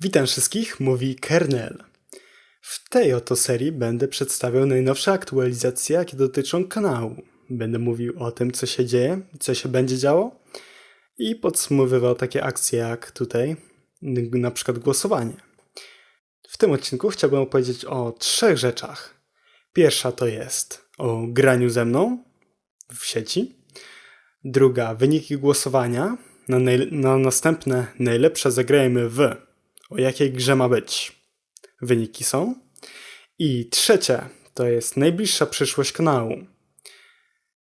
Witam wszystkich, mówi Kernel. W tej oto serii będę przedstawiał najnowsze aktualizacje, jakie dotyczą kanału. Będę mówił o tym, co się dzieje, co się będzie działo i podsumowywał takie akcje jak tutaj, na przykład głosowanie. W tym odcinku chciałbym opowiedzieć o trzech rzeczach. Pierwsza to jest o graniu ze mną w sieci. Druga, wyniki głosowania. Na, na następne najlepsze zagrajmy w. O jakiej grze ma być? Wyniki są. I trzecie, to jest najbliższa przyszłość kanału.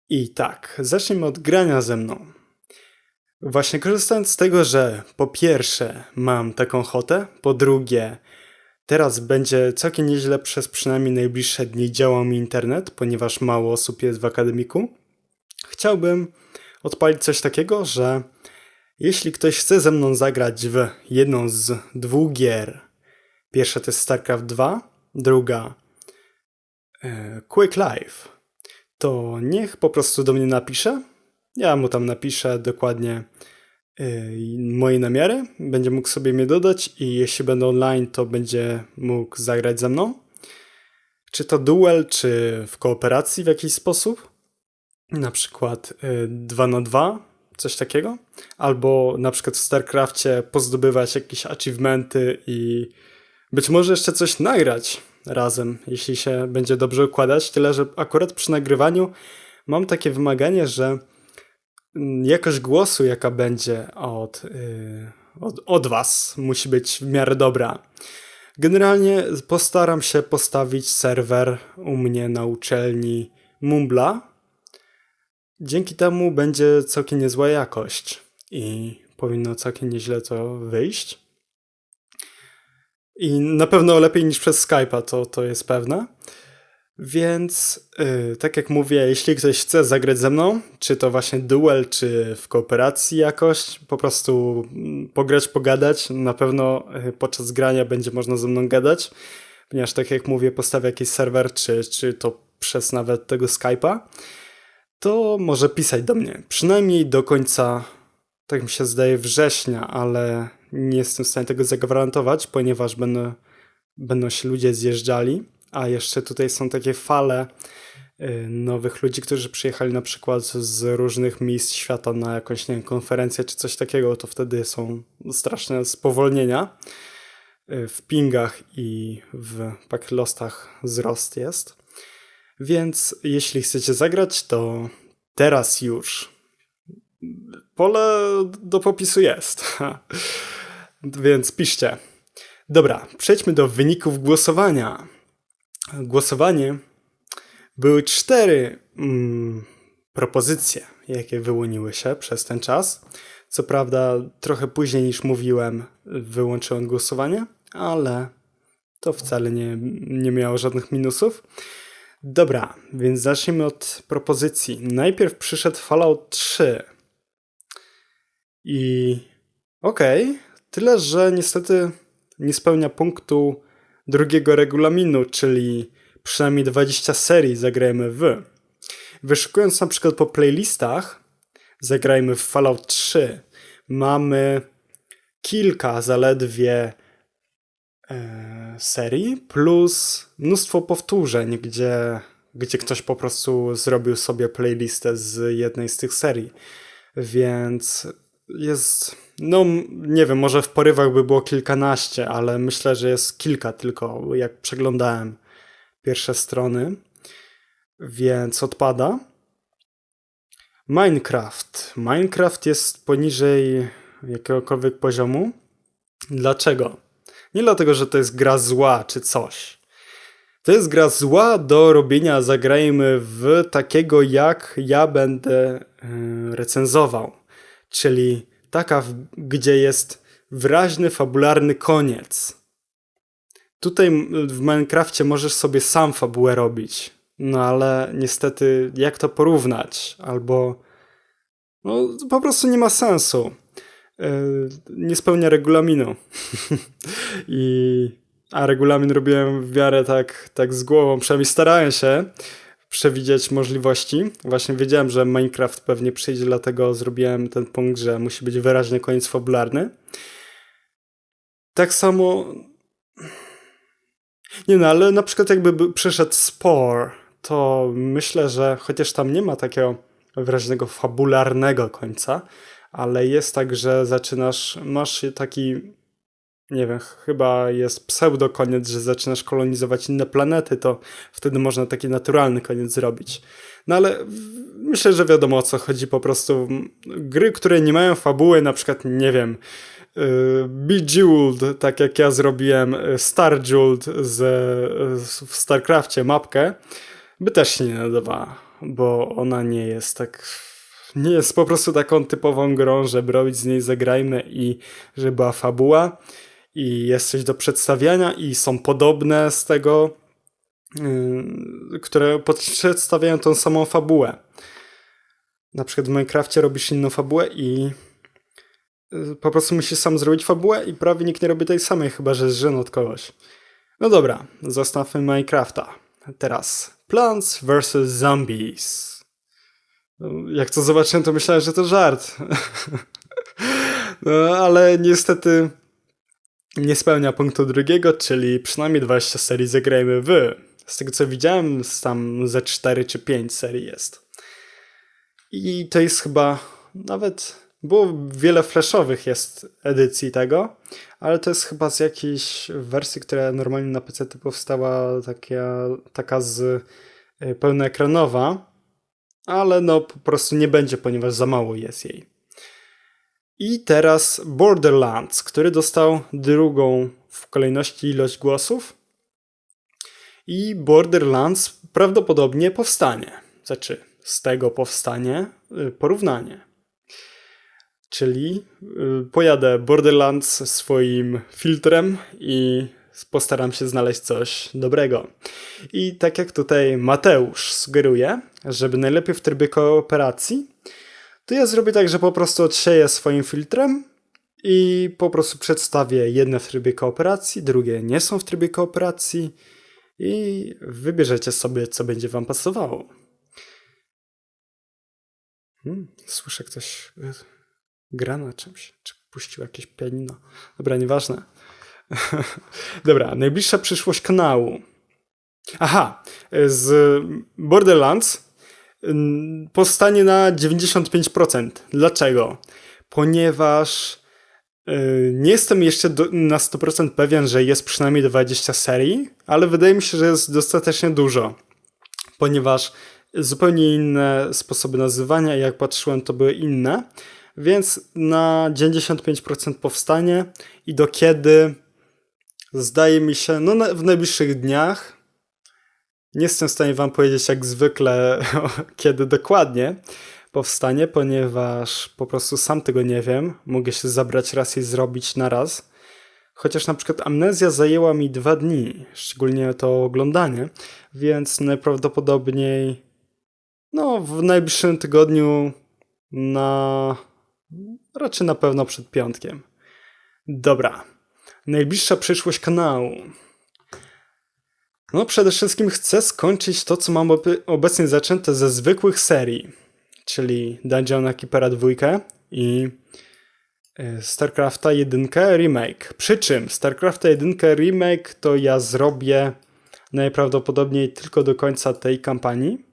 I tak, zacznijmy od grania ze mną. Właśnie korzystając z tego, że po pierwsze mam taką ochotę, po drugie teraz będzie całkiem nieźle przez przynajmniej najbliższe dni działał mi internet, ponieważ mało osób jest w akademiku. Chciałbym odpalić coś takiego, że jeśli ktoś chce ze mną zagrać w jedną z dwóch gier, pierwsza to jest StarCraft 2, druga e, Quick Life, to niech po prostu do mnie napisze. Ja mu tam napiszę dokładnie e, moje namiary, będzie mógł sobie mnie dodać i jeśli będę online, to będzie mógł zagrać ze mną. Czy to duel, czy w kooperacji w jakiś sposób. Na przykład 2 na 2 coś takiego. Albo na przykład w StarCraftie pozdobywać jakieś achievementy i być może jeszcze coś nagrać razem, jeśli się będzie dobrze układać. Tyle, że akurat przy nagrywaniu mam takie wymaganie, że jakość głosu, jaka będzie od, yy, od, od Was, musi być w miarę dobra. Generalnie postaram się postawić serwer u mnie na uczelni Mumbla, Dzięki temu będzie całkiem niezła jakość i powinno całkiem nieźle to wyjść. I na pewno lepiej niż przez Skype'a, to, to jest pewne. Więc, yy, tak jak mówię, jeśli ktoś chce zagrać ze mną, czy to właśnie duel, czy w kooperacji jakoś, po prostu mm, pograć, pogadać, na pewno yy, podczas grania będzie można ze mną gadać, ponieważ tak jak mówię, postawię jakiś serwer, czy, czy to przez nawet tego Skype'a to może pisać do mnie. Przynajmniej do końca, tak mi się zdaje, września, ale nie jestem w stanie tego zagwarantować, ponieważ będą, będą się ludzie zjeżdżali, a jeszcze tutaj są takie fale y, nowych ludzi, którzy przyjechali na przykład z różnych miejsc świata na jakąś nie wiem, konferencję czy coś takiego, to wtedy są straszne spowolnienia y, w pingach i w packlostach wzrost jest. Więc jeśli chcecie zagrać, to teraz już. Pole do popisu jest. Więc piszcie. Dobra, przejdźmy do wyników głosowania. Głosowanie były cztery mm, propozycje, jakie wyłoniły się przez ten czas. Co prawda, trochę później niż mówiłem, wyłączyłem głosowanie, ale to wcale nie, nie miało żadnych minusów. Dobra, więc zacznijmy od propozycji. Najpierw przyszedł Fallout 3. I okej, okay, tyle, że niestety nie spełnia punktu drugiego regulaminu, czyli przynajmniej 20 serii zagrajmy w. Wyszukując na przykład po playlistach, zagrajmy w Fallout 3. Mamy kilka zaledwie serii, plus mnóstwo powtórzeń, gdzie, gdzie ktoś po prostu zrobił sobie playlistę z jednej z tych serii. Więc jest, no nie wiem, może w porywach by było kilkanaście, ale myślę, że jest kilka tylko, jak przeglądałem pierwsze strony. Więc odpada. Minecraft. Minecraft jest poniżej jakiegokolwiek poziomu. Dlaczego? Nie dlatego, że to jest gra zła czy coś. To jest gra zła do robienia, zagrajmy w takiego, jak ja będę yy, recenzował. Czyli taka, gdzie jest wyraźny, fabularny koniec. Tutaj w Minecrafcie możesz sobie sam fabułę robić. No ale niestety, jak to porównać? Albo. No, po prostu nie ma sensu. Nie spełnia regulaminu. I, a regulamin robiłem w miarę tak, tak z głową, przynajmniej starałem się przewidzieć możliwości. Właśnie wiedziałem, że Minecraft pewnie przyjdzie, dlatego zrobiłem ten punkt, że musi być wyraźny koniec fabularny. tak samo. Nie no, ale na przykład jakby by przyszedł Spore, to myślę, że chociaż tam nie ma takiego wyraźnego fabularnego końca, ale jest tak, że zaczynasz, masz taki, nie wiem, chyba jest pseudo koniec, że zaczynasz kolonizować inne planety, to wtedy można taki naturalny koniec zrobić. No ale myślę, że wiadomo o co chodzi po prostu. Gry, które nie mają fabuły, na przykład, nie wiem, y, Bejeweled, tak jak ja zrobiłem y, Starjeweled z, w StarCraftie mapkę, by też się nie nadawała, bo ona nie jest tak nie jest po prostu taką typową grą, żeby robić z niej zagrajmy i żeby była fabuła i jest coś do przedstawiania i są podobne z tego, yy, które przedstawiają tą samą fabułę. Na przykład w Minecrafcie robisz inną fabułę i yy, po prostu musisz sam zrobić fabułę i prawie nikt nie robi tej samej, chyba że z od kogoś. No dobra, zostawmy Minecrafta. Teraz Plants vs. Zombies. Jak to zobaczyłem, to myślałem, że to żart. no, ale niestety nie spełnia punktu drugiego, czyli przynajmniej 20 serii zagrajmy w. Z tego co widziałem, tam ze 4 czy 5 serii jest. I to jest chyba nawet. Było wiele flashowych jest edycji tego, ale to jest chyba z jakiejś wersji, która normalnie na PC powstała taka, taka z y, pełnoekranowa ale no po prostu nie będzie, ponieważ za mało jest jej. I teraz Borderlands, który dostał drugą w kolejności ilość głosów. I Borderlands prawdopodobnie powstanie. Znaczy, z tego powstanie y, porównanie. Czyli y, pojadę Borderlands swoim filtrem i postaram się znaleźć coś dobrego. I tak jak tutaj Mateusz sugeruje, żeby najlepiej w trybie kooperacji, to ja zrobię tak, że po prostu odsieję swoim filtrem i po prostu przedstawię jedne w trybie kooperacji, drugie nie są w trybie kooperacji i wybierzecie sobie, co będzie wam pasowało. Hmm, słyszę ktoś y, gra na czymś, czy puścił jakieś pianino. Dobra, nieważne. Dobra, najbliższa przyszłość kanału. Aha, z Borderlands powstanie na 95%. Dlaczego? Ponieważ y, nie jestem jeszcze na 100% pewien, że jest przynajmniej 20 serii, ale wydaje mi się, że jest dostatecznie dużo. Ponieważ zupełnie inne sposoby nazywania, jak patrzyłem, to były inne. Więc na 95% powstanie i do kiedy Zdaje mi się, no w najbliższych dniach. Nie jestem w stanie Wam powiedzieć jak zwykle, kiedy dokładnie powstanie, ponieważ po prostu sam tego nie wiem. Mogę się zabrać raz i zrobić na raz. Chociaż na przykład amnezja zajęła mi dwa dni, szczególnie to oglądanie, więc najprawdopodobniej no, w najbliższym tygodniu na raczej na pewno przed piątkiem. Dobra, najbliższa przyszłość kanału. No, przede wszystkim chcę skończyć to, co mam obecnie zaczęte ze zwykłych serii, czyli Dungeon Keepera 2 i e, StarCrafta 1 Remake. Przy czym StarCrafta 1 Remake to ja zrobię najprawdopodobniej tylko do końca tej kampanii,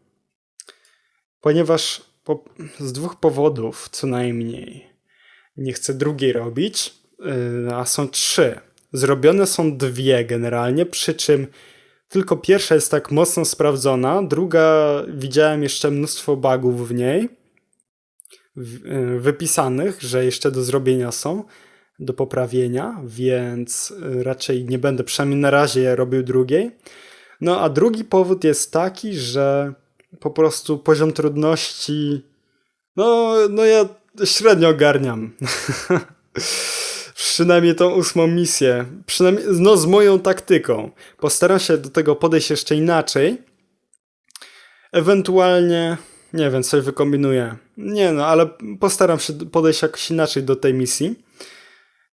ponieważ po, z dwóch powodów co najmniej nie chcę drugiej robić. Y, a są trzy. Zrobione są dwie generalnie, przy czym tylko pierwsza jest tak mocno sprawdzona, druga widziałem jeszcze mnóstwo bugów w niej y, wypisanych, że jeszcze do zrobienia są, do poprawienia, więc y, raczej nie będę przynajmniej na razie robił drugiej. No a drugi powód jest taki, że po prostu poziom trudności no, no ja średnio ogarniam. przynajmniej tą ósmą misję. Przynajmniej no, z moją taktyką. Postaram się do tego podejść jeszcze inaczej. Ewentualnie, nie wiem, coś wykombinuję. Nie no, ale postaram się podejść jakoś inaczej do tej misji.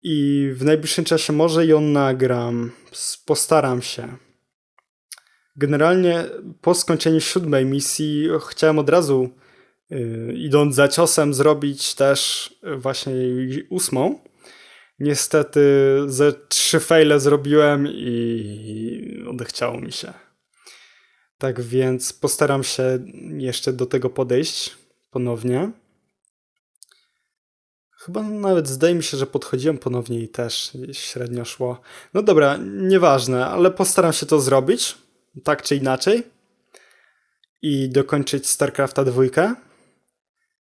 I w najbliższym czasie może ją nagram. Postaram się. Generalnie po skończeniu siódmej misji chciałem od razu, yy, idąc za ciosem, zrobić też właśnie ósmą Niestety ze trzy faile zrobiłem i odechciało mi się. Tak więc postaram się jeszcze do tego podejść ponownie. Chyba nawet zdaje mi się, że podchodziłem ponownie i też średnio szło. No dobra, nieważne, ale postaram się to zrobić, tak czy inaczej. I dokończyć StarCrafta 2.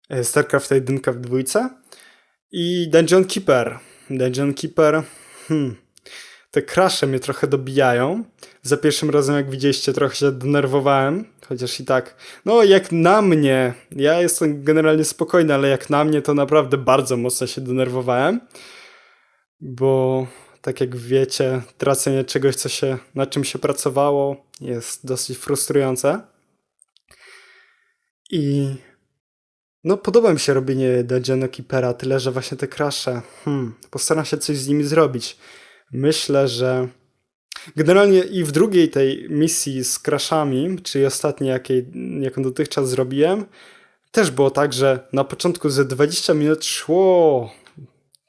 e, StarCrafta 1 w dwójce. I Dungeon Keeper. Dungeon Keeper. Hmm. Te krasze mnie trochę dobijają. Za pierwszym razem, jak widzieliście, trochę się denerwowałem. Chociaż i tak. No, jak na mnie. Ja jestem generalnie spokojny, ale jak na mnie, to naprawdę bardzo mocno się denerwowałem. Bo tak jak wiecie, tracenie czegoś, co się, na czym się pracowało, jest dosyć frustrujące. I no, podoba mi się robienie Dungeon Keepera, tyle że właśnie te krasze. Hmm, postaram się coś z nimi zrobić. Myślę, że generalnie i w drugiej tej misji z kraszami, czyli ostatniej, jakiej, jaką dotychczas zrobiłem, też było tak, że na początku ze 20 minut szło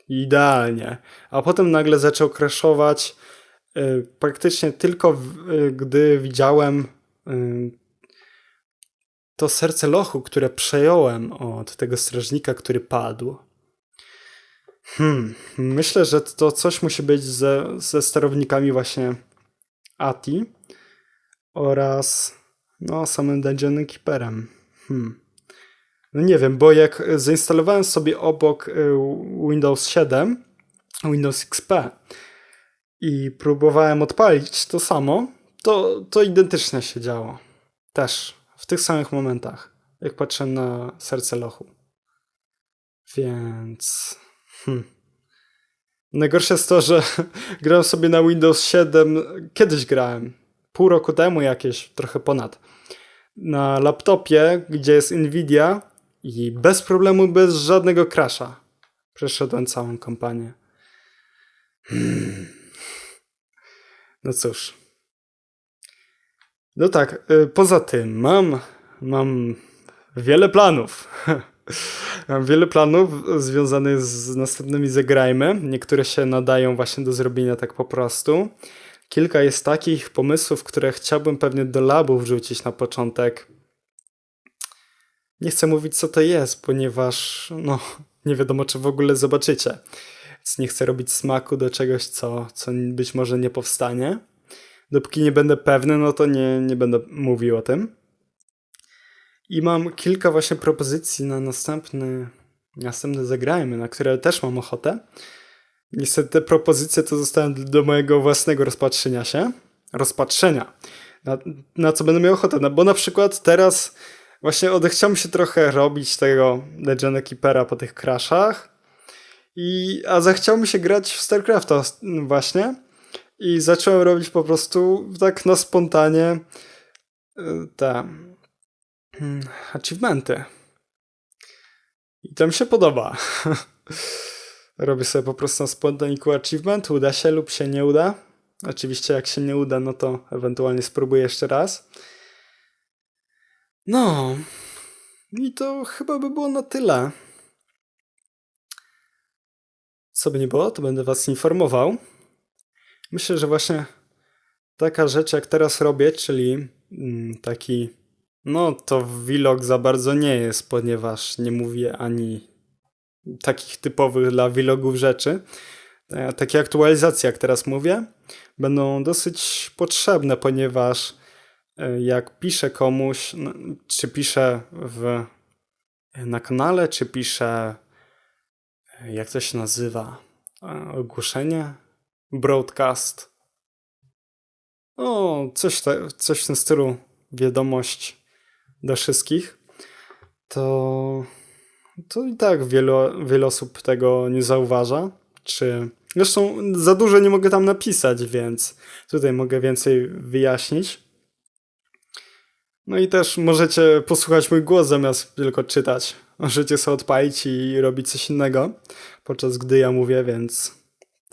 idealnie, a potem nagle zaczął crashować y, praktycznie tylko w, y, gdy widziałem y, to serce lochu, które przejąłem od tego strażnika, który padł. Hmm, myślę, że to coś musi być ze, ze sterownikami właśnie ATI oraz no samym Dungeon Keeperem. Hmm. No nie wiem, bo jak zainstalowałem sobie obok y, Windows 7, Windows XP i próbowałem odpalić to samo, to, to identycznie się działo. Też w tych samych momentach, jak patrzę na serce lochu. Więc. Hmm. Najgorsze jest to, że grałem sobie na Windows 7. Kiedyś grałem. Pół roku temu jakieś, trochę ponad. Na laptopie, gdzie jest Nvidia i bez problemu, bez żadnego crasha. Przeszedłem całą kampanię. Hmm. No cóż. No tak, y, poza tym mam, mam wiele planów. mam wiele planów związanych z następnymi zagrajmy. Niektóre się nadają właśnie do zrobienia tak po prostu. Kilka jest takich pomysłów, które chciałbym pewnie do labu wrzucić na początek. Nie chcę mówić, co to jest, ponieważ no, nie wiadomo, czy w ogóle zobaczycie. Więc nie chcę robić smaku do czegoś, co, co być może nie powstanie dopóki nie będę pewny, no to nie, nie będę mówił o tym. I mam kilka właśnie propozycji na następny, następne zagrajmy, na które też mam ochotę. Niestety te propozycje to zostają do mojego własnego rozpatrzenia się. Rozpatrzenia. Na, na co będę miał ochotę. No, bo na przykład teraz właśnie odechciałem się trochę robić tego Legend Keepera po tych crashach. I, a zachciał mi się grać w StarCrafta właśnie. I zacząłem robić po prostu tak na spontanie y, te hmm, achievementy. I to mi się podoba. Robię sobie po prostu na spontaniku achievement, uda się lub się nie uda. Oczywiście jak się nie uda, no to ewentualnie spróbuję jeszcze raz. No. I to chyba by było na tyle. Co by nie było, to będę was informował. Myślę, że właśnie taka rzecz, jak teraz robię, czyli mm, taki, no to vlog za bardzo nie jest, ponieważ nie mówię ani takich typowych dla vlogów rzeczy. E, takie aktualizacje, jak teraz mówię, będą dosyć potrzebne, ponieważ e, jak piszę komuś, no, czy piszę w, na kanale, czy piszę, e, jak to się nazywa, ogłoszenie, broadcast. O, coś, te, coś w tym stylu, wiadomość dla wszystkich. To, to i tak wielu, wiele osób tego nie zauważa. Czy zresztą za dużo nie mogę tam napisać, więc tutaj mogę więcej wyjaśnić. No i też możecie posłuchać mój głos zamiast tylko czytać. Możecie sobie odpalić i robić coś innego, podczas gdy ja mówię, więc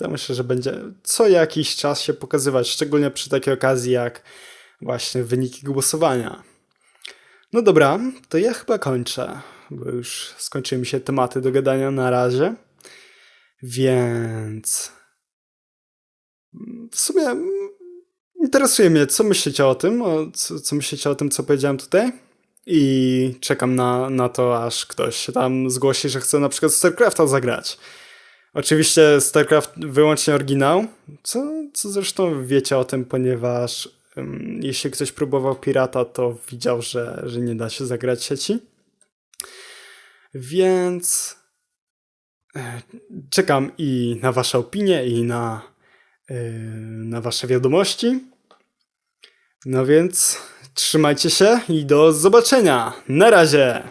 to myślę, że będzie co jakiś czas się pokazywać, szczególnie przy takiej okazji jak właśnie wyniki głosowania. No dobra, to ja chyba kończę, bo już skończyły mi się tematy do gadania na razie. Więc. W sumie interesuje mnie, co myślicie o tym, o, co, co myślicie o tym, co powiedziałem tutaj. I czekam na, na to, aż ktoś się tam zgłosi, że chce na przykład StarCrafta zagrać. Oczywiście StarCraft wyłącznie oryginał, co, co zresztą wiecie o tym, ponieważ ym, jeśli ktoś próbował pirata, to widział, że, że nie da się zagrać sieci. Więc e, czekam i na Wasze opinie, i na, yy, na Wasze wiadomości. No więc trzymajcie się i do zobaczenia. Na razie!